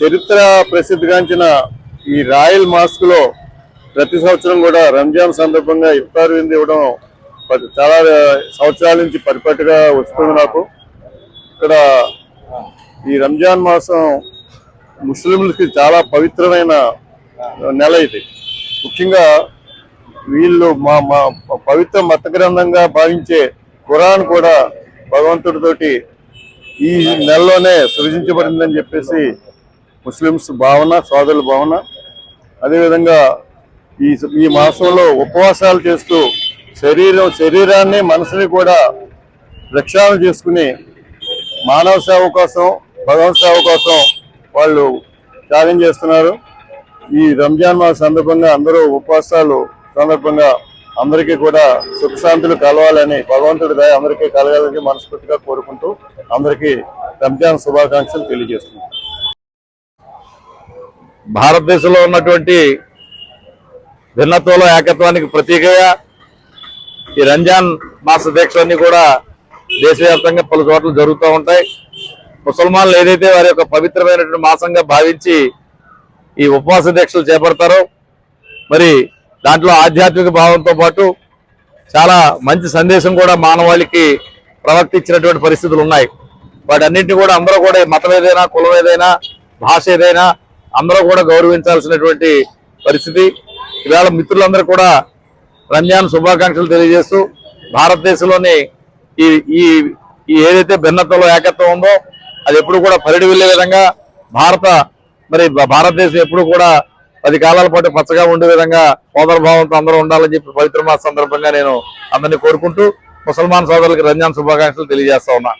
చరిత్ర ప్రసిద్ధిగాంచిన ఈ రాయల్ మాస్క్లో ప్రతి సంవత్సరం కూడా రంజాన్ సందర్భంగా ఇఫ్తార్ విందు ఇవ్వడం పది- చాలా సంవత్సరాల నుంచి పరిపట్టుగా వస్తుంది నాకు. ఇక్కడ ఈ రంజాన్ మాసం ముస్లింలకి చాలా పవిత్రమైన నెల ఇది. ముఖ్యంగా వీళ్ళు మా మా పవిత్ర మత గ్రంథంగా భావించే ఖురాన్ కూడా భగవంతుడితోటి ఈ నెలలోనే సృజించబడిందని చెప్పేసి ముస్లిమ్స్ భావన సోదరుల భావన. అదేవిధంగా ఈ ఈ మాసంలో ఉపవాసాలు చేస్తూ శరీరం శరీరాన్ని మనసుని కూడా రక్షణ చేసుకుని మానవ సేవ కోసం భగవత్ సేవ కోసం వాళ్ళు త్యాగం చేస్తున్నారు. ఈ రంజాన్ మాస సందర్భంగా అందరూ ఉపవాసాలు సందర్భంగా అందరికీ కూడా సుఖశాంతులు కలవాలని భగవంతుడి దయ అందరికీ కలగాలని మనస్ఫూర్తిగా కోరుకుంటూ అందరికీ రంజాన్ శుభాకాంక్షలు తెలియజేస్తున్నాం. భారతదేశంలో ఉన్నటువంటి భిన్నత్వంలో ఏకత్వానికి ప్రతీకగా ఈ రంజాన్ మాస దీక్షలన్నీ కూడా దేశవ్యాప్తంగా పలు చోట్ల జరుగుతూ ఉంటాయి. ముసల్మాన్లు ఏదైతే వారి యొక్క పవిత్రమైనటువంటి మాసంగా భావించి ఈ ఉపవాస దీక్షలు చేపడతారో మరి దాంట్లో ఆధ్యాత్మిక భావంతో పాటు చాలా మంచి సందేశం కూడా మానవాళికి ప్రవర్తించినటువంటి పరిస్థితులు ఉన్నాయి. వాటన్నింటినీ కూడా అందరూ కూడా మతం ఏదైనా కులం ఏదైనా భాష ఏదైనా అందరూ కూడా గౌరవించాల్సినటువంటి పరిస్థితి. ఇవాళ మిత్రులందరూ కూడా రంజాన్ శుభాకాంక్షలు తెలియజేస్తూ భారతదేశంలోని ఈ ఈ ఈ ఏదైతే భిన్నత్వంలో ఏకత్వం ఉందో అది ఎప్పుడు కూడా పరిడి వెళ్ళే విధంగా భారత మరి భారతదేశం ఎప్పుడు కూడా పది కాలాల పాటు పచ్చగా ఉండే విధంగా సోదర భావంతో అందరూ ఉండాలని చెప్పి పవిత్ర మాస సందర్భంగా నేను అందరినీ కోరుకుంటూ ముసల్మాన్ సోదరులకి రంజాన్ శుభాకాంక్షలు తెలియజేస్తా ఉన్నా.